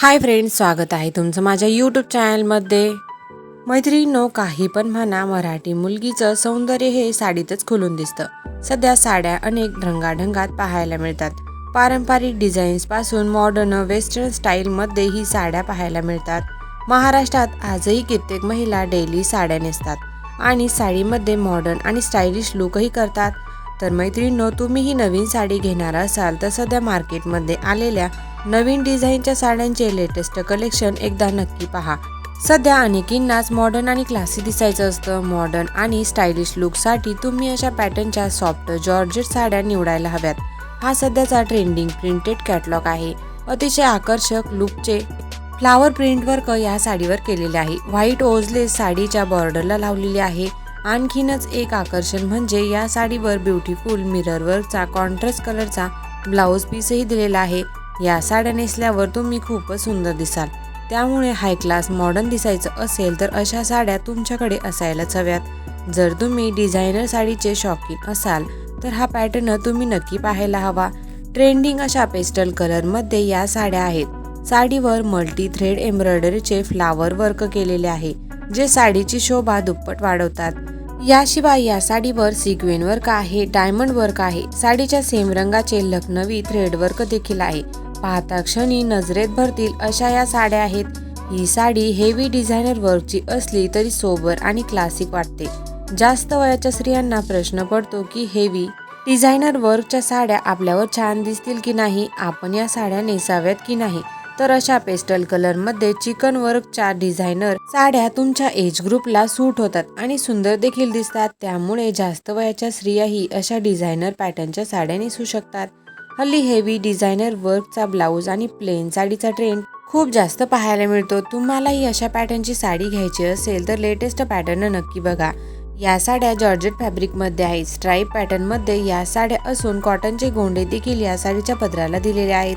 Hi friends स्वागत आहे तुमचं माझ्या यूट्यूब चॅनलमध्ये. मैत्रिणीनो काही पण म्हणा मराठी मुलगीचं सौंदर्य हे साडीतच खुलून दिसतं. सध्या साड्या अनेक रंगाढंगात पाहायला मिळतात. पारंपरिक डिझाईन्सपासून मॉडर्न वेस्टर्न स्टाईलमध्ये ही साड्या पाहायला मिळतात. महाराष्ट्रात आजही कित्येक महिला डेली साड्या नेसतात आणि साडीमध्ये मॉडर्न आणि स्टायलिश लुकही करतात. तर मैत्रिणींनो तुम्हीही नवीन साडी घेणार असाल तर सध्या मार्केटमध्ये आलेल्या नवीन डिझाईनच्या साड्यांचे लेटेस्ट कलेक्शन एकदा नक्की पहा. सध्या अनेकींनाच मॉडर्न आणि क्लासी दिसायचं असतं. मॉडर्न आणि स्टायलिश लुकसाठी तुम्ही अशा पॅटर्नच्या सॉफ्ट जॉर्जेट साड्या निवडायला हव्यात. हा सध्याचा ट्रेंडिंग प्रिंटेड कॅटलॉग आहे. अतिशय आकर्षक लुकचे फ्लावर प्रिंट वर्क या साडीवर केलेले आहे. व्हाईट ओझलेस साडीच्या बॉर्डरला लावलेली आहे. आणखीनच एक आकर्षण म्हणजे या साडीवर ब्युटिफुल मिरर वर्कचा कॉन्ट्रास्ट कलरचा ब्लाऊज पीसही दिलेला आहे. या साड्या नेसल्यावर तुम्ही खूपच सुंदर दिसाल. त्यामुळे हाय क्लास मॉडर्न दिसायचं असेल तर अशा साड्या तुमच्याकडे असायलाच हव्यात. जर तुम्ही डिझायनर साडीचे शौकीन असाल तर हा पॅटर्न तुम्ही नक्की पाहायला हवा. ट्रेंडिंग अशा पेस्टल कलरमध्ये या साड्या आहेत. साडीवर मल्टी थ्रेड एम्ब्रॉयडरीचे फ्लावर वर्क केलेले आहे जे साडीची शोभा दुप्पट वाढवतात. याशिवाय या साडीवर सिक्वेन वर्क आहे डायमंड वर्क आहे. साडीच्या सेम रंगाचे लखनवी थ्रेड वर्क देखील आहे. पाहता क्षणी नजरेत भरतील अशा या साड्या आहेत. ही साडी हेवी डिझायनर वर्कची असली तरी सोबर आणि क्लासिक वाटते. जास्त वयाच्या स्त्रियांना प्रश्न पडतो की हेवी डिझायनर वर्कच्या साड्या आपल्यावर छान दिसतील की नाही आपण या साड्या नेसाव्यात की नाही? तर अशा पेस्टल कलरमध्ये चिकन वर्कच्या डिझायनर साड्या तुमच्या एज ग्रुपला सूट होतात आणि सुंदर देखील दिसतात. त्यामुळे जास्त वयाच्या स्त्रियाही अशा डिझायनर पॅटर्नच्या साड्या नेसू शकतात. हल्ली हेवी डिझायनर वर्कचा ब्लाऊज आणि प्लेन साडीचा ट्रेंड खूप जास्त पाहायला मिळतो. तुम्हालाही अशा पॅटर्नची साडी घ्यायची असेल तर लेटेस्ट पॅटर्न नक्की बघा. या साड्या जॉर्जेट फॅब्रिकमध्ये आहेत. स्ट्राईप पॅटर्नमध्ये या साड्या असून कॉटनचे गोंडे देखील या साडीच्या पदराला दिलेले आहेत.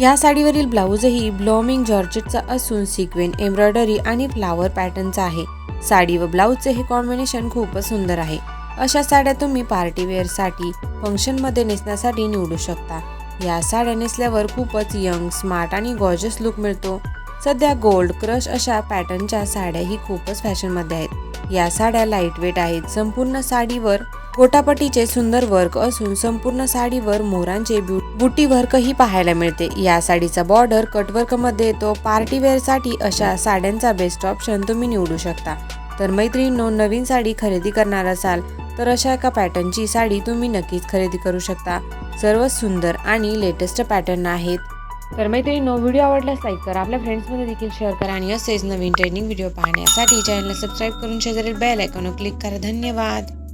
या साडीवरील ब्लाऊजही ब्लॉमिंग जॉर्जेटचा असून सिक्वेन एम्ब्रॉयडरी आणि फ्लावर पॅटर्नचा आहे. साडी व ब्लाऊजचे हे कॉम्बिनेशन खूपच सुंदर आहे. अशा साड्या तुम्ही पार्टीवेअरसाठी फंक्शनमध्ये नेसण्यासाठी निवडू शकता. या साड्या नेसल्यावर खूपच यंग स्मार्ट आणि गॉर्जस लुक मिळतो. सध्या गोल्ड क्रश अशा पॅटर्नच्या साड्याही खूपच फॅशनमध्ये आहेत. या साड्या लाईटवेट आहेत. संपूर्ण साडीवर गोटापटीचे सुंदर वर्क असून संपूर्ण साडीवर मोरांचे बुटी वर्कही पाहायला मिळते. या साडीचा बॉर्डर कटवर्कमध्ये येतो. पार्टीवेअरसाठी अशा साड्यांचा बेस्ट ऑप्शन तुम्ही निवडू शकता. तर मैत्रिणींनो नवीन साडी खरेदी करणार असाल तर अशा एका पॅटर्नची साडी तुम्ही नक्कीच खरेदी करू शकता. सर्व सुंदर आणि लेटेस्ट पॅटर्न आहेत. तर मैत्रिणींनो व्हिडिओ आवडल्यास लाईक करा. आपल्या फ्रेंड्समध्ये देखील शेअर करा आणि असेच नवीन ट्रेनिंग व्हिडिओ पाहण्यासाठी चॅनलला सबस्क्राईब करून शेजारील बेल आयकॉनवर क्लिक करा. धन्यवाद!